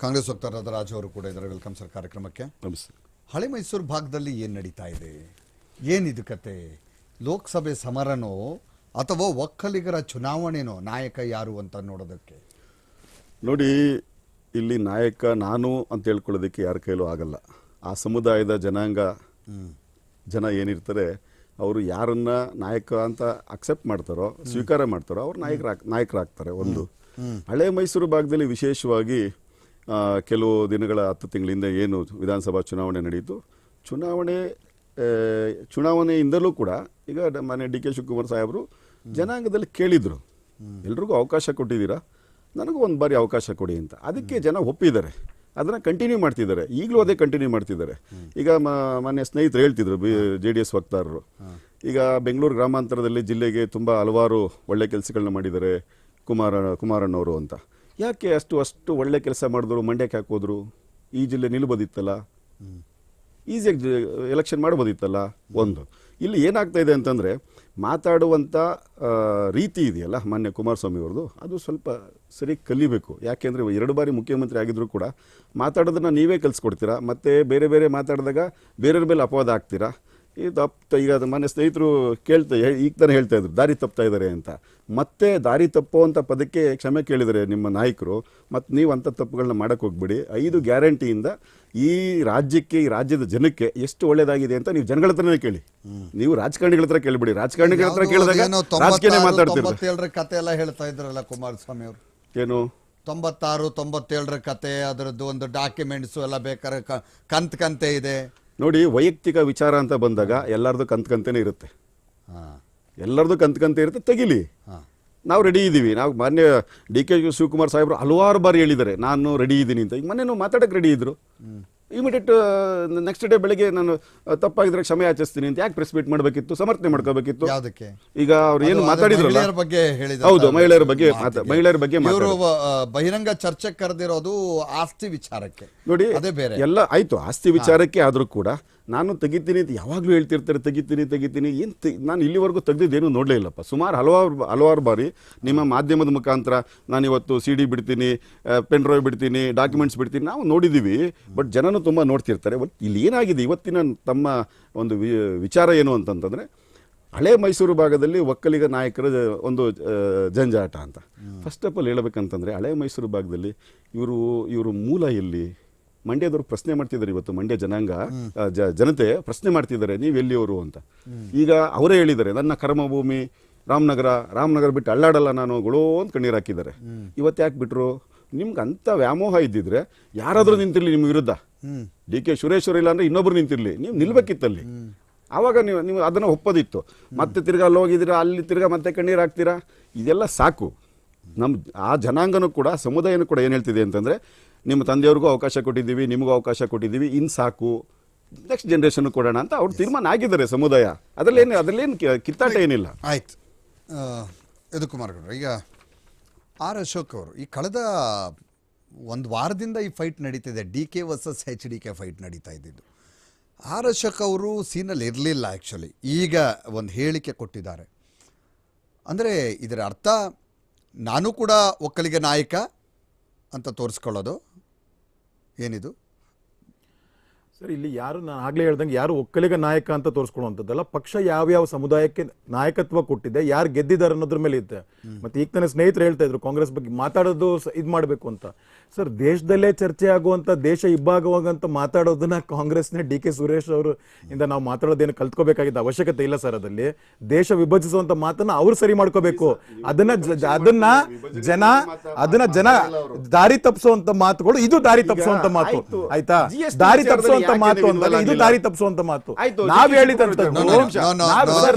ಕಾಂಗ್ರೆಸ್ ವಕ್ತಾರರಾದ ರಾಜು ಅವರು ಕೂಡ ಇದ್ದಾರೆ. ವೆಲ್ಕಮ್ ಸರ್ ಕಾರ್ಯಕ್ರಮಕ್ಕೆ. ನಮಸ್ತೆ. ಹಳೆ ಮೈಸೂರು ಭಾಗದಲ್ಲಿ ಏನು ನಡೀತಾ ಇದೆ? ಏನಿದು ಕತೆ? ಲೋಕಸಭೆ ಸಮರನೋ ಅಥವಾ ಒಕ್ಕಲಿಗರ ಚುನಾವಣೆನೋ ನಾಯಕ ಯಾರು ಅಂತ ನೋಡೋದಕ್ಕೆ? ನೋಡಿ ಇಲ್ಲಿ ನಾಯಕ ನಾನು ಅಂತ ಹೇಳ್ಕೊಳ್ಳೋದಕ್ಕೆ ಯಾರ ಕೈಲೂ ಆಗಲ್ಲ. ಆ ಸಮುದಾಯದ ಜನಾಂಗ ಜನ ಏನಿರ್ತಾರೆ ಅವರು ಯಾರನ್ನ ನಾಯಕ ಅಂತ ಅಕ್ಸೆಪ್ಟ್ ಮಾಡ್ತಾರೋ ಸ್ವೀಕಾರ ಮಾಡ್ತಾರೋ ಅವ್ರು ನಾಯಕರ ನಾಯಕರಾಗ್ತಾರೆ ಒಂದು. ಹಳೆ ಮೈಸೂರು ಭಾಗದಲ್ಲಿ ವಿಶೇಷವಾಗಿ ಕೆಲವು ದಿನಗಳ, ಹತ್ತು ತಿಂಗಳಿಂದ ಏನು ವಿಧಾನಸಭಾ ಚುನಾವಣೆ ನಡೆಯಿತು. ಚುನಾವಣೆ ಚುನಾವಣೆಯಿಂದಲೂ ಕೂಡ, ಈಗ ಮನೆ ಡಿ ಕೆ ಶಿವಕುಮಾರ್ ಸಾಹೇಬರು ಜನಾಂಗದಲ್ಲಿ ಕೇಳಿದರು. ಎಲ್ರಿಗೂ ಅವಕಾಶ ಕೊಟ್ಟಿದ್ದೀರಾ? ನನಗೂ ಒಂದು ಬಾರಿ ಅವಕಾಶ ಕೊಡಿ ಅಂತ. ಅದಕ್ಕೆ ಜನ ಒಪ್ಪಿದ್ದಾರೆ. ಅದನ್ನು ಕಂಟಿನ್ಯೂ ಮಾಡ್ತಿದ್ದಾರೆ. ಈಗಲೂ ಅದೇ ಕಂಟಿನ್ಯೂ ಮಾಡ್ತಿದ್ದಾರೆ. ಈಗ ಮ- ಮಾನ್ಯ ಸ್ನೇಹಿತರು ಹೇಳ್ತಿದ್ರು, ಬಿ, ಜೆ ಡಿ ಎಸ್ ವಕ್ತಾರರು. ಈಗ ಬೆಂಗಳೂರು ಗ್ರಾಮಾಂತರದಲ್ಲಿ ಜಿಲ್ಲೆಗೆ ತುಂಬ ಹಲವಾರು ಒಳ್ಳೆ ಕೆಲಸಗಳನ್ನ ಮಾಡಿದ್ದಾರೆ ಕುಮಾರ ಕುಮಾರಣ್ಣವರು ಅಂತ. ಯಾಕೆ ಅಷ್ಟು ಅಷ್ಟು ಒಳ್ಳೆ ಕೆಲಸ ಮಾಡಿದ್ರು ಮಂಡ್ಯಕ್ಕೆ ಹಾಕೋದ್ರು? ಈ ಜಿಲ್ಲೆ ನಿಲ್ಬೋದಿತ್ತಲ್ಲ? ಈಸಿಯಾಗಿ ಎಲೆಕ್ಷನ್ ಮಾಡ್ಬೋದಿತ್ತಲ್ಲ? ಒಂದು. ಇಲ್ಲಿ ಏನಾಗ್ತಾ ಇದೆ ಅಂತಂದರೆ ಮಾತಾಡುವಂಥ ರೀತಿ ಇದೆಯಲ್ಲ ಮಾನ್ಯ ಕುಮಾರಸ್ವಾಮಿ ಅವ್ರದ್ದು, ಅದು ಸ್ವಲ್ಪ ಸರಿ ಕಲಿಬೇಕು. ಯಾಕೆಂದರೆ ಎರಡು ಬಾರಿ ಮುಖ್ಯಮಂತ್ರಿ ಆಗಿದ್ದರೂ ಕೂಡ ಮಾತಾಡೋದನ್ನು ನೀವೇ ಕಲಿಸ್ಕೊಡ್ತೀರಾ? ಮತ್ತು ಬೇರೆ ಬೇರೆ ಮಾತಾಡಿದಾಗ ಬೇರೆಯವ್ರ ಮೇಲೆ ಅಪವಾದ ಆಗ್ತೀರಾ ಈ ತಪ್ಪ ಈಗ ಅದು ಮನೆ ಸ್ನೇಹಿತರು ಕೇಳ್ತಾ ಈಗ ತಾನೇ ಹೇಳ್ತಾ ಇದ್ರು ದಾರಿ ತಪ್ತಾ ಇದ್ದಾರೆ ಅಂತ. ಮತ್ತೆ ದಾರಿ ತಪ್ಪುವಂಥ ಪದಕ್ಕೆ ಕ್ಷಮೆ ಕೇಳಿದರೆ ನಿಮ್ಮ ನಾಯಕರು ಮತ್ತು ನೀವು ಅಂಥ ತಪ್ಪುಗಳನ್ನ ಮಾಡಕ್ಕೆ ಹೋಗ್ಬಿಡಿ. ಐದು ಗ್ಯಾರಂಟಿಯಿಂದ ಈ ರಾಜ್ಯಕ್ಕೆ ಈ ರಾಜ್ಯದ ಜನಕ್ಕೆ ಎಷ್ಟು ಒಳ್ಳೇದಾಗಿದೆ ಅಂತ ನೀವು ಜನಗಳ ಹತ್ರನೇ ಕೇಳಿ. ನೀವು ರಾಜಕಾರಣಿಗಳ ಹತ್ರ ಕೇಳಿಬಿಡಿ. ರಾಜಕಾರಣಿಗಳ ಹತ್ರ ಕೇಳಿದಾಗ ರಾಜಕೀಯ ಮಾತಾಡ್ತೀವಿ ಕತೆ ಎಲ್ಲ ಹೇಳ್ತಾ ಇದ್ರಲ್ಲ ಕುಮಾರಸ್ವಾಮಿ ಅವರು. ಏನು? ತೊಂಬತ್ತಾರು ತೊಂಬತ್ತೇಳರ ಕತೆ ಅದರದ್ದು ಒಂದು ಡಾಕ್ಯುಮೆಂಟ್ಸು ಎಲ್ಲ ಬೇಕಾದ್ರೆ ಕಂತ್ ಕಂತೆ ಇದೆ. ನೋಡಿ ವೈಯಕ್ತಿಕ ವಿಚಾರ ಅಂತ ಬಂದಾಗ ಎಲ್ಲರದು ಕಂತ್ ಕಂತೇನೆ ಇರುತ್ತೆ. ಹಾಂ. ಎಲ್ಲರದು ಕಂತ್ ಕಂತೆ ಇರುತ್ತೆ ತೆಗಿಲಿ. ಹಾಂ. ನಾವು ರೆಡಿ ಇದ್ದೀವಿ ನಾವು ಮಾನ್ಯ ಡಿ ಕೆ ಶಿವಕುಮಾರ್ ಸಾಹೇಬರು ಹಲವಾರು ಬಾರಿ ಹೇಳಿದ್ದಾರೆ ನಾನು ರೆಡಿ ಇದ್ದೀನಿ ಅಂತ. ಈಗ ಮೊನ್ನೆ ಮಾತಾಡಕ್ಕೆ ರೆಡಿ ಇದ್ರು. ಇಮಿಡಿಯೇಟ್ ನೆಕ್ಸ್ಟ್ ಡೇ ಬೆಳಿಗ್ಗೆ ನಾನು ತಪ್ಪಾಗಿದ್ರೆ ಕ್ಷಮೆ ಆಚರಿಸ್ತೀನಿ ಅಂತ ಯಾಕೆ ಪ್ರೆಸ್ ಮೀಟ್ ಮಾಡಬೇಕಿತ್ತು ಸಮರ್ಥನೆ ಮಾಡ್ಕೋಬೇಕಿತ್ತು? ಯಾವುದಕ್ಕೆ? ಈಗ ಅವ್ರು ಏನು ಅದು- ಮಾತಾಡಿದ್ರಲ್ಲ? ಮಹಿಳೆಯರ ಬಗ್ಗೆ ಹೇಳಿದ್ರು ಹೌದು ಮಹಿಳೆಯರ ಬಗ್ಗೆ ಮಾತಾ- ಮಹಿಳೆಯರ ಬಗ್ಗೆ ಇವರು ಮಾತಾಡಿದ್ರು. ಬಹಿರಂಗ ಚರ್ಚೆ ಕರೆದಿರೋದು ಆಸ್ತಿ ವಿಚಾರಕ್ಕೆ. ನೋಡಿ ಅದೇ ಬೇರೆ. ಎಲ್ಲ ಆಯ್ತು ಆಸ್ತಿ ವಿಚಾರಕ್ಕೆ ಆದರೂ ಕೂಡ ನಾನು ತೆಗಿತೀನಿ ಅಂತ ಯಾವಾಗಲೂ ಹೇಳ್ತಿರ್ತಾರೆ ತೆಗಿತೀನಿ ತೆಗಿತೀನಿ. ಏನು ನಾನು ಇಲ್ಲಿವರೆಗೂ ತೆಗೆದಿದ್ದೇನು ನೋಡಲೇ ಇಲ್ಲಪ್ಪ. ಸುಮಾರು ಹಲವಾರು ಹಲವಾರು ಬಾರಿ ನಿಮ್ಮ ಮಾಧ್ಯಮದ ಮುಖಾಂತರ ನಾನು ಇವತ್ತು ಸಿ ಡಿ ಬಿಡ್ತೀನಿ ಪೆನ್ ಡ್ರೈವ್ ಬಿಡ್ತೀನಿ ಡಾಕ್ಯುಮೆಂಟ್ಸ್ ಬಿಡ್ತೀನಿ. ನಾವು ನೋಡಿದ್ದೀವಿ ಬಟ್ ಜನನು ತುಂಬ ನೋಡ್ತಿರ್ತಾರೆ. ಬಟ್ ಇಲ್ಲಿ ಏನಾಗಿದೆ? ಇವತ್ತಿನ ತಮ್ಮ ಒಂದು ವಿ- ವಿಚಾರ ಏನು ಅಂತಂತಂದರೆ ಹಳೆ ಮೈಸೂರು ಭಾಗದಲ್ಲಿ ಒಕ್ಕಲಿಗ ನಾಯಕರ ಒಂದು ಜಂಜಾಟ ಅಂತ. ಫಸ್ಟ್ ಆಫ್ ಆಲ್ ಹೇಳಬೇಕಂತಂದರೆ ಹಳೆ ಮೈಸೂರು ಭಾಗದಲ್ಲಿ ಇವರು ಇವರು ಮೂಲ ಎಲ್ಲಿ? ಮಂಡ್ಯದವ್ರು ಪ್ರಶ್ನೆ ಮಾಡ್ತಿದ್ದಾರೆ ಇವತ್ತು ಮಂಡ್ಯ ಜನಾಂಗ ಜನತೆ ಪ್ರಶ್ನೆ ಮಾಡ್ತಿದ್ದಾರೆ ನೀವು ಎಲ್ಲಿಯವರು ಅಂತ. ಈಗ ಅವರೇ ಹೇಳಿದ್ದಾರೆ ನನ್ನ ಕರ್ಮಭೂಮಿ ರಾಮನಗರ ರಾಮನಗರ ಬಿಟ್ಟು ಅಳ್ಳಾಡಲ್ಲ ನಾನು ಗುಳೋ ಅಂತ ಕಣ್ಣೀರು ಹಾಕಿದ್ದಾರೆ. ಇವತ್ತು ಯಾಕೆ ಬಿಟ್ರು? ನಿಮ್ಗೆ ಅಂಥ ವ್ಯಾಮೋಹ ಇದ್ದಿದ್ರೆ ಯಾರಾದರೂ ನಿಂತಿರಲಿ ನಿಮ್ಮ ವಿರುದ್ಧ. ಡಿ ಕೆ ಸುರೇಶ್ವರ ಇಲ್ಲ ಅಂದ್ರೆ ಇನ್ನೊಬ್ರು ನಿಂತಿರಲಿ ನೀವು ನಿಲ್ಬೇಕಿತ್ತಲ್ಲಿ. ಆವಾಗ ನೀವು ನೀವು ಅದನ್ನು ಒಪ್ಪೋದಿತ್ತು. ಮತ್ತೆ ತಿರ್ಗಾ ಅಲ್ಲಿ ಹೋಗಿದ್ದೀರಾ ಅಲ್ಲಿ ತಿರ್ಗಾ ಮತ್ತೆ ಕಣ್ಣೀರು ಹಾಕ್ತೀರಾ? ಇದೆಲ್ಲ ಸಾಕು. ನಮ್ಮ ಆ ಜನಾಂಗನೂ ಕೂಡ ಸಮುದಾಯನೂ ಕೂಡ ಏನು ಹೇಳ್ತಿದೆ ಅಂತಂದರೆ ನಿಮ್ಮ ತಂದೆಯವ್ರಿಗೂ ಅವಕಾಶ ಕೊಟ್ಟಿದ್ದೀವಿ ನಿಮಗೂ ಅವಕಾಶ ಕೊಟ್ಟಿದ್ದೀವಿ ಇನ್ನು ಸಾಕು. ನೆಕ್ಸ್ಟ್ ಜನ್ರೇಷನ್ ಕೊಡೋಣ ಅಂತ ಅವ್ರು ತೀರ್ಮಾನ ಆಗಿದ್ದಾರೆ ಸಮುದಾಯ. ಅದರಲ್ಲೇನು ಅದರಲ್ಲೇನು ಕಿತ್ತಾಟ ಏನಿಲ್ಲ. ಆಯ್ತು. ಯದುಕುಮಾರ್ ಇದು ಕುಮಾರ್ ಗೌಡ್ರು ಈಗ ಆರ್ ಅಶೋಕ್ ಅವರು ಈ ಕಳೆದ ಒಂದು ವಾರದಿಂದ ಈ ಫೈಟ್ ನಡೀತಿದೆ. D K versus H D K fight ನಡೀತಾ ಇದ್ದಿದ್ದು. ಆರ್ ಅಶೋಕ್ ಅವರು ಸೀನಲ್ಲಿ ಇರಲಿಲ್ಲ ಆ್ಯಕ್ಚುಲಿ ಈಗ ಒಂದು ಹೇಳಿಕೆ ಕೊಟ್ಟಿದ್ದಾರೆ. ಅಂದರೆ ಇದರ ಅರ್ಥ ನಾನು ಕೂಡ ಒಕ್ಕಲಿಗ ನಾಯಕ ಅಂತ ತೋರಿಸ್ಕೊಳ್ಳೋದು. ಏನಿದು? ಸರ್ ಇಲ್ಲಿ ಯಾರು ನಾನು ಆಗ್ಲೇ ಹೇಳ್ದಂಗೆ ಯಾರು ಒಕ್ಕಲಿಗ ನಾಯಕ ಅಂತ ತೋರಿಸ್ಕೊಳ್ಳುವಂಥದ್ದಲ್ಲ ಪಕ್ಷ ಯಾವ್ಯಾವ ಸಮುದಾಯಕ್ಕೆ ನಾಯಕತ್ವ ಕೊಟ್ಟಿದೆ ಯಾರು ಗೆದ್ದಿದ್ದಾರೆ ಅನ್ನೋದ್ರ ಮೇಲೆ ಇದ್ದೆ ಮತ್ತೆ ಈಗ ತನ್ನ ಸ್ನೇಹಿತರು ಹೇಳ್ತಾ ಇದ್ರು ಕಾಂಗ್ರೆಸ್ ಬಗ್ಗೆ ಮಾತಾಡೋದು ಇದ್ ಮಾಡಬೇಕು ಅಂತ. ಸರ್ ದೇಶದಲ್ಲೇ ಚರ್ಚೆ ಆಗುವಂತ ದೇಶ ಇಬ್ಬಾಗುವಾಗಂತ ಮಾತಾಡೋದನ್ನ ಕಾಂಗ್ರೆಸ್ನ ಡಿ ಕೆ ಸುರೇಶ್ ಅವರು ಇಂದ ನಾವು ಮಾತಾಡೋದೇನು ಕಲ್ತ್ಕೋಬೇಕಾಗಿದ್ದ ಅವಶ್ಯಕತೆ ಇಲ್ಲ ಸರ್ ಅದಲ್ಲಿ ದೇಶ ವಿಭಜಿಸುವಂತ ಮಾತನ್ನ ಅವ್ರು ಸರಿ ಮಾಡ್ಕೋಬೇಕು. ಅದನ್ನ ಅದನ್ನ ಜನ ಅದನ್ನ ಜನ ದಾರಿ ತಪ್ಪಿಸುವಂತ ಮಾತುಗಳು ಇದು ದಾರಿ ತಪ್ಪಿಸುವಂತ ಮಾತು. ಆಯ್ತಾ. ದಾರಿ ವಿಚಾರದಲ್ಲಿ ತಪ್ಪಿಸುವಂತ ಮಾತು ಅಂತಲ್ಲ ಇದು ದಾರಿ ತಪ್ಪಿಸುವಂತ ಮಾತು. ಆಯ್ತು, ನಾವ್ ಹೇಳಿದಂತದ್ದು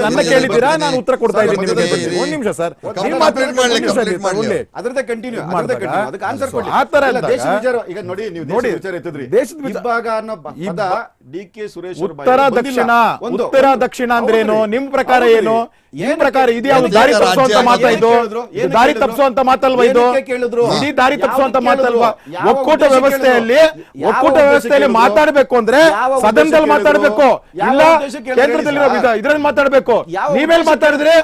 ನನ್ನ ಕೇಳಿದ್ದೀರಾ? ನಾನು ಉತ್ತರ ಕೊಡ್ತಾ ಇದ್ದೀನಿ ಒಂದ್ ನಿಮಿಷ ಸರ್. ಅದರದ್ದೇ ಕಂಟಿನ್ಯೂ ಅದಕ್ಕೆ ಆನ್ಸರ್ ಕೊಡಿ. ಆ ತರ ದೇಶದ ವಿಚಾರ ಈಗ ನೋಡಿ ನೀವು ನೋಡಿ, ವಿಚಾರ ಎತ್ತಿದ್ರಿ. ದೇಶದ ವಿಭಾಗ ಅನ್ನೋ ಪದ ಡಿ ಕೆ ಸುರೇಶ್ ಉತ್ತರ ದಕ್ಷಿಣ ಉತ್ತರ ದಕ್ಷಿಣ ಅಂದ್ರೆ ಏನು. ನಿಮ್ ಪ್ರಕಾರ. ಏನು ನಿಮ್ ಪ್ರಕಾರ ಇದು ಯಾವ್ದು ದಾರಿ ತಪ್ಪಿಸುವಂತ? ಮಾತಾ ಇದು ದಾರಿ? ತಪ್ಪಿಸುವಂತ ಮಾತಲ್ವಾ ಇದು? ಇಡೀ ದಾರಿ ತಪ್ಪಿಸುವಂತ? ಮಾತಲ್ವಾ ಒಕ್ಕೂಟ ವ್ಯವಸ್ಥೆಯಲ್ಲಿ? ಒಕ್ಕೂಟ ವ್ಯವಸ್ಥೆಯಲ್ಲಿ? ಮಾತಾಡ್ಬೇಕು ಅಂದ್ರೆ ಸದನದಲ್ಲಿ? ಮಾತಾಡ್ಬೇಕು ಇಲ್ಲ ಕೇಂದ್ರದಲ್ಲಿರೋ? ಇದ್ರಲ್ಲಿ ಮಾತಾಡ್ಬೇಕು ನೀವೇಲ್ ಮಾತಾಡಿದ್ರೆ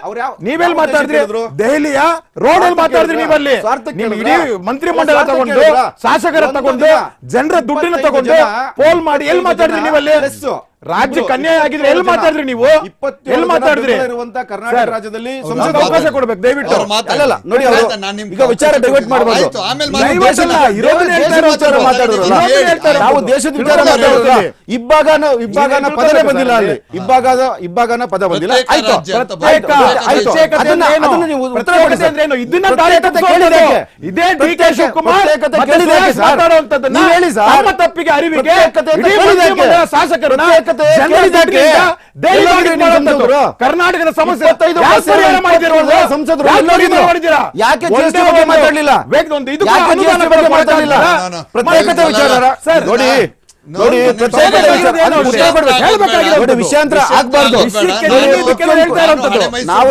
ನೀವೇಲ್ ಮಾತಾಡಿದ್ರೆ ದೆಹಲಿಯ ರೋಡ್ ಅಲ್ಲಿ ಮಾತಾಡಿದ್ರೆ ಮಾತಾಡಿದ್ರಿ? ನೀವಲ್ಲಿ ನಿಮ್? ಇಡೀ ಮಂತ್ರಿಮಂಡಲ ತಗೊಂಡು? ಶಾಸಕರ ತಗೊಂಡು ಜನರ ದುಡ್ಡಿನ ತಗೊಂಡು ಪೋಲ್ ಮಾಡಿ ಎಲ್ಲಿ ಇಪ್ಪತ್ತೈದು ಮಾತಾಡಿದ್ರಿ ಜನ ನೀವಲ್ಲಿ ಪ್ಲಸ್ ರಾಜ್ಯ ಇಬ್ರು- ಅನ್ಯಾಯ ಆಗಿದ್ರೆ ಎಲ್ಲಿ ಮಾತಾಡಿದ್ರಿ ನೀವು? ಎಲ್ಲಿ ಮಾತಾಡಿದ್ರಿ? ಇರುವಂತ ಕರ್ನಾಟಕ ರಾಜ್ಯದಲ್ಲಿ ಸಂಸದ ಅವಕಾಶ ಕೊಡ್ಬೇಕು ದಯವಿಟ್ಟು. ಅಲ್ಲಲ್ಲ, ನೋಡಿ ಈಗ ವಿಚಾರ ಡೈವರ್ಟ್ ಮಾಡಬಾರ್ದು ಅಲ್ಲ. ನೀವು ದೇಶದ ವಿಚಾರ ತಿಳ್ಕೊಳ್ಳೋದು ಮಾತಾಡೋದು ಹೇಳಿ. ಇಬ್ಬಾಗನ ಇಬ್ಬಾಗನ ಪದನೇ ಬಂದಿಲ್ಲ ಅಲ್ಲಿ. ಇಬ್ಬಾಗ ಇಬ್ಬಾಗದ ಇಬ್ಬಾಗನ ಪದ ಬಂದಿಲ್ಲ. ಆಯ್ತು. ರಾಜ್ಯ ಪ್ರತ್ಯೇಕ ಆಯ್ತು. ಅದನ್ನ- ಅದನ್ನ ನೀವು ಪ್ರತ್ಯೇಕತೆ ಏನು? ಇದನ್ನ ದಾರಿ ಕೇಳಿದ್ದಕ್ಕೆ. ಇದೇ ಡಿ ಕೆ ಶಿವಕುಮಾರ್. ಮಾತಾಡುವಂತದ್ದನ್ನ ನೀವು ಹೇಳಿ ಸರ್. ತಪ್ಪಿಗೆ ಅರಿವಿಗೆ ಪ್ರತ್ಯೇಕತೆ ಕರ್ನಾಟಕದ ಸಮಸ್ಯೆ? ಸಂಸದರು ಯಾಕೆ ಬಗ್ಗೆ ಮಾತಾಡ್ಲಿಲ್ಲ? ಒಂದು ಇದು ಬಗ್ಗೆ ಮಾತಾಡ್ಲಿಲ್ಲ? ಪ್ರತ್ಯೇಕತೆ ವಿಚಾರ ಸರ್, ನೋಡಿ ನೋಡಿ ವಿಷಯಾಂತರ ಆಗ್ಬಾರ್ದು ನಾವು